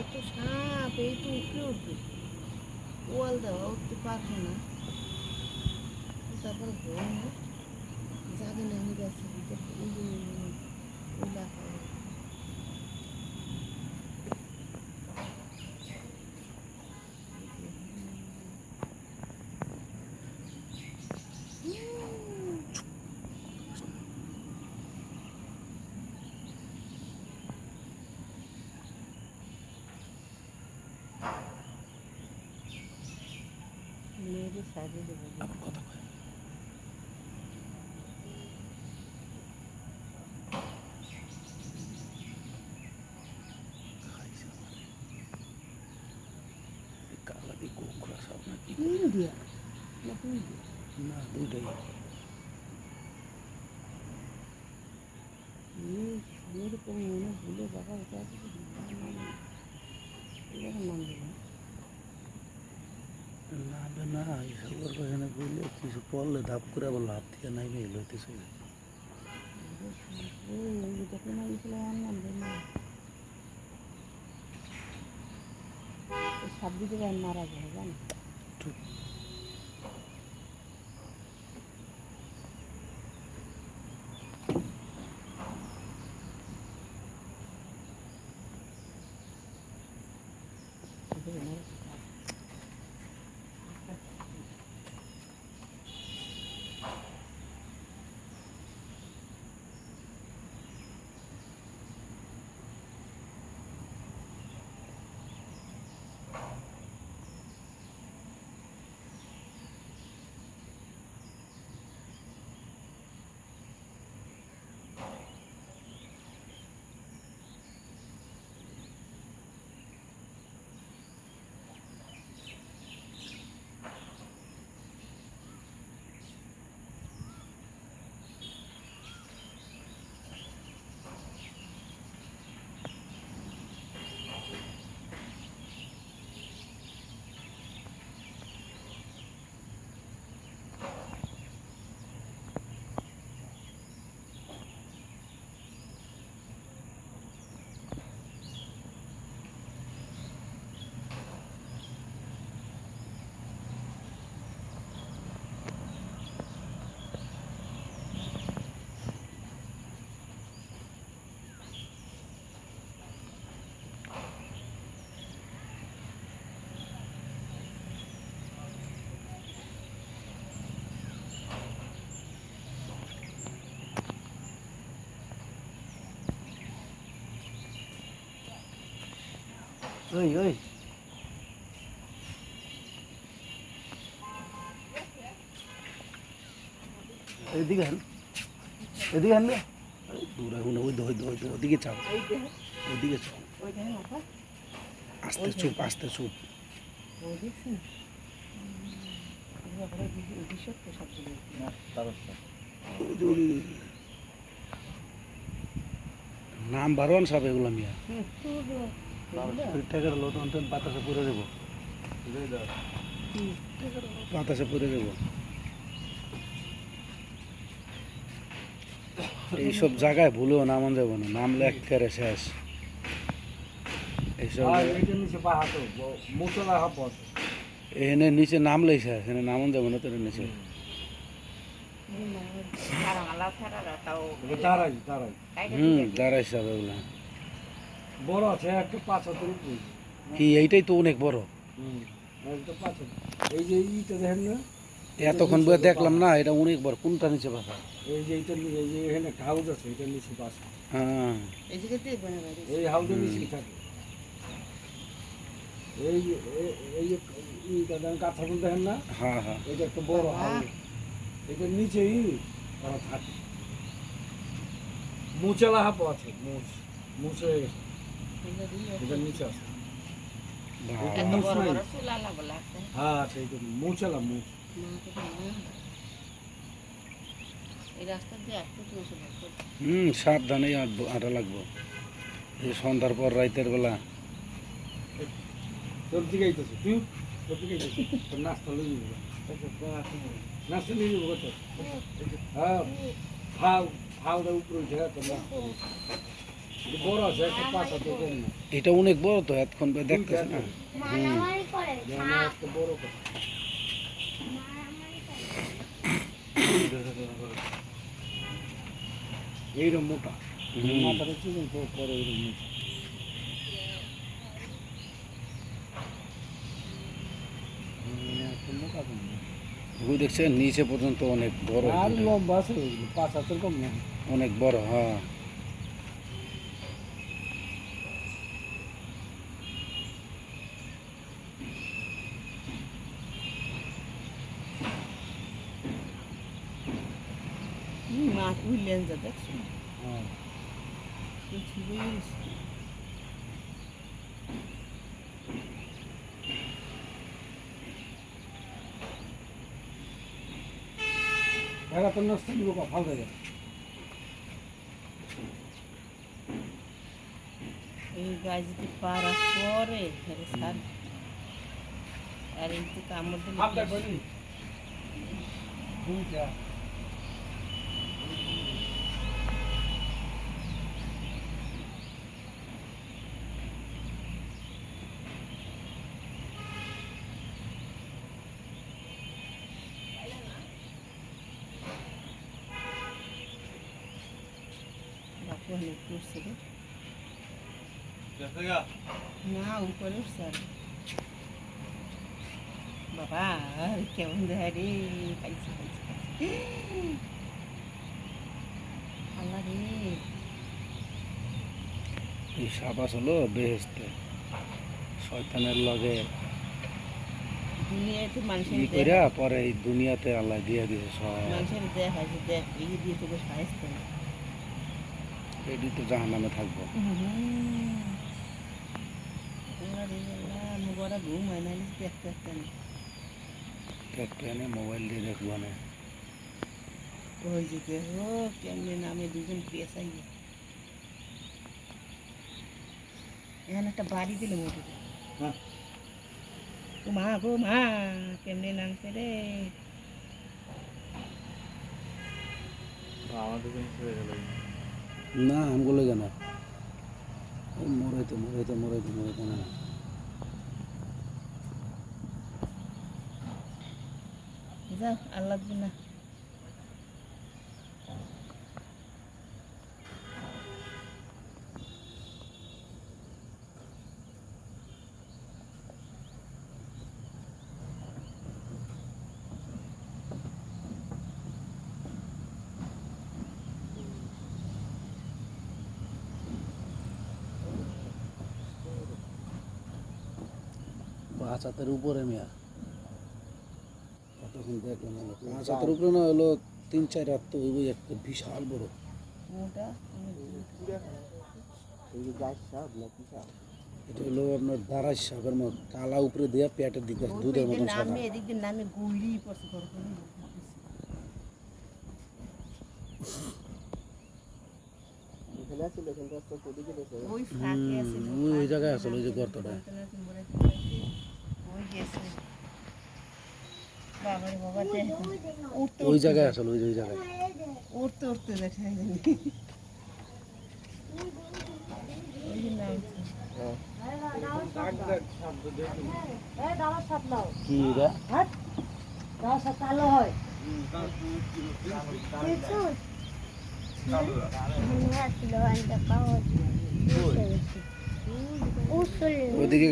এত সাপ, এই তো উপরে উঠবে। ওয়াল দেওয়া, উঠতে পারবে না। তারপরে না যাবে না গেছি ভিতরে ওই যে ওই লাফায়। মেয়েরে সাজিয়ে দেবো আবার কথা কয় খাইছে আমারে। এই কালা দিয়ে গোখরা সব নাকি ইন্ডিয়া না ইন্ডিয়া না দুইটাই এরকম মনে ভুলে বাবা ওটা আছে কি? এরকম নাম দিলাম না বে না এসবের বাগানে বললে কিছু পড়লে ধাপ করে আবার লাভ দিয়ে নাই মেয়ে লইতেছে ওই ওই যে দেখলে না গেছিল ওই ওই। এদিকে হেন এদিকে হেন ওই ওদিকে দেহ ওদিকে আস্তে চুপ আস্তে চুপ। নাম বারোয়ান সব এগুলো মিয়া। টাকার লোট অন্তন বাতাসে পরে দেবো বাতাসে পরে দেবো এইসব জায়গায় ভুলেও নামান যাব না। নামলে এক করে শেষ। এইসব এখানে নিচে নামলেই শেষ। এখানে নামন যাব না তোর নিচে। আলা ছাড়া দাঁড়াই। বড় আছে একটা পাঁচ হাতের উপরে। কি এইটাই তো অনেক বড়? হুম, একটা পাঁচ হাত। এই যে ইটা দেখেন না? এতক্ষণ বয়ে দেখলাম না এটা অনেক বড় কোনটা নিচে বাসা এই যে এইটা এই যে এখানে একটা হাউস আছে এটা নিচে পাশে হ্যাঁ। এই এই হাউসের নিচে থাকে। এই এই যে ইটা দেখেন কাঁথাগুলো দেখেন না? হ্যাঁ হ্যাঁ। এটা একটা বড়। হাউস। এটা নিচেই ওরা থাকে। মুচেলা হাপ আছে মুচ মুছে হুম সাবধানে আটা লাগবো। এই সন্ধ্যার পর রাইতের বেলা। তোর দিকে আইতেছে তুই? তোর দিকে আইতেছে। তোর নাস্তা লই নাস্তা নিয়ে যাব কত? হ্যাঁ। ফাউ ফাউটা উপরে উঠে তোর এটা অনেক বড় তো এতক্ষণ দেখতেছে না? এইরকম মোটা। পরে এইরকম কম না। ওই দেখছেন নিচে পর্যন্ত অনেক বড়। আর লম্বা আছে পাঁচ হাতের কম না। অনেক বড় হ্যাঁ। যা দেখছ হ্যাঁ গেছে এরা তো নষ্ট লোক ফাল থাকে এই গাছ যদি পারা পরে হেরে সার আর এই যে কামড় দিলে না উপরে উঠছে আর। বাবা কেমন দেখা রে? খাইছে খাইছে খাইছে আল্লাহ রে। এই সাপ আসলো বেহেস্তে শয়তানের লগে দুনিয়াতে মানুষের ই কইরা পরে এই দুনিয়াতে আল্লাহ দিয়ে দিছে সব। মানুষের দেখ আছে দেখ এই দিয়ে তোকে সাহায্য করে। এটি তো জাহান নামে থাকব হয় মোবাইল দিয়ে দেখব না ওই যে দেখো কেমনি নামে দুজন পেশাই এখানে একটা বাড়ি দিলে হ্যাঁ ও মা গো মা কেমনি নামছে রে আমাদের হয়ে গেল। না আমগুলো কেন? মরাইতে মরাইতে মরাইতে মরাইতে না। যাও আল্লাহ না। পাঁচ হাতের উপরে মেয়া। তখন দেখলাম পাঁচ হাতের উপরে না হলো তিন চার হাত তো ওই একটা বিশাল বড়। এটা হলো আপনার দারাই সাপের মতো কালা উপরে দেওয়া পেটের দিকে দুধের মতন সাদা। ওই জায়গায় আসলে ওই যে গর্তটা। ওই উঠতে ওই জায়গায় আসলে ওই যে ওই জায়গায়। উঠতে উঠতে দেখা যায় ওই যে নামছে কি এটা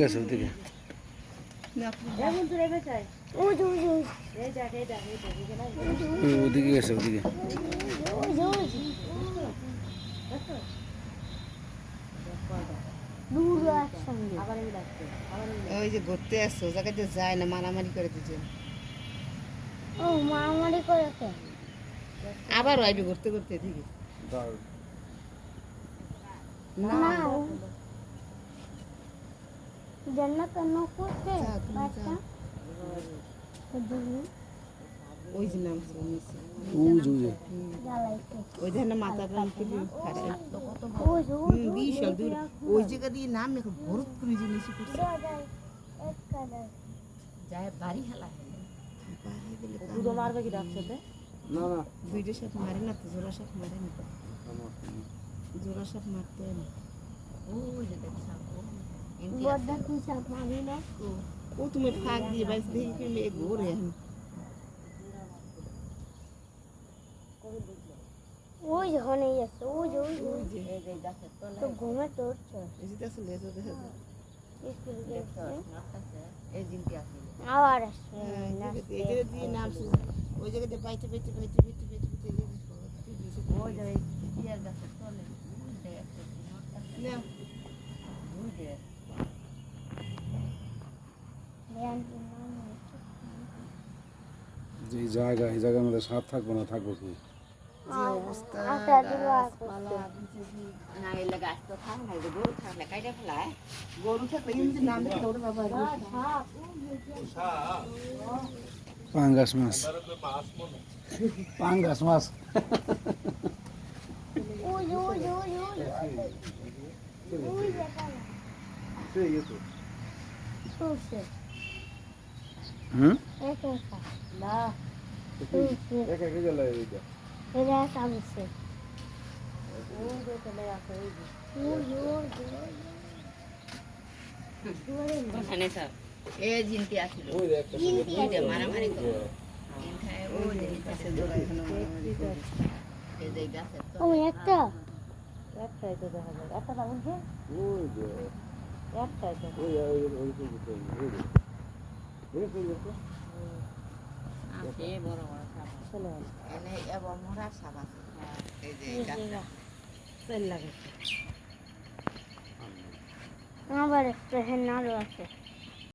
গেছে ওইদিকে ওই গেছে ওইদিকে ওই যে ঘুরতে আসছে ও জায়গায় দিয়ে যায় না মারামারি করে দিচ্ছে। ও মারামারি আবার আইবি ঘুরতে ঘুরতে এদিকে। না জান্নাত করছে যা, তুমি বাচ্চা। ওই যে ওই নিচে। ওই যে ওই যে মাথা খাসে ওই যে হুম, বিশাল দূর ওই জায়গা দিয়ে নাম এখন ভরত করে যে করছে। যায় বাড়ি হেলা। দুটো মারবে কি ডাকছে না না। দুইটা সাপ মারে না তো জোড়া সাপ মারে না জোড়া সাপ মারতে ওই যে দেখ ঘুরে ওই যে হনে যাচ্ছে ওই যে ওই যে, ওই যে এই তো ঘুমে আবার আসছে ওই জায়গাতে ওই জায়গায়। না যে জায়গা এই জায়গার মধ্যে সাপ থাকব না থাকব কি? যে অবস্থা আচ্ছা, ওটা বাবা পাঙ্গাস মাছ। পাঙ্গাস মাছ। ওই যে। হুম? না একা গেল এইটা যে চলে আসে ওই যে এ আসিল ওই একটা ইন্দি ওই যে আছে। মারামারি করে ইনখায় ওই যে নিচে দৌড়ায় এখানে মারামারি করে এই যে গাছের ও একটা। একটাই তো দেখা যায়। একটা না বুঝছে ওই যে। একটাই তো ওই ওই ওই ওই আমার একটা হেনারও আছে।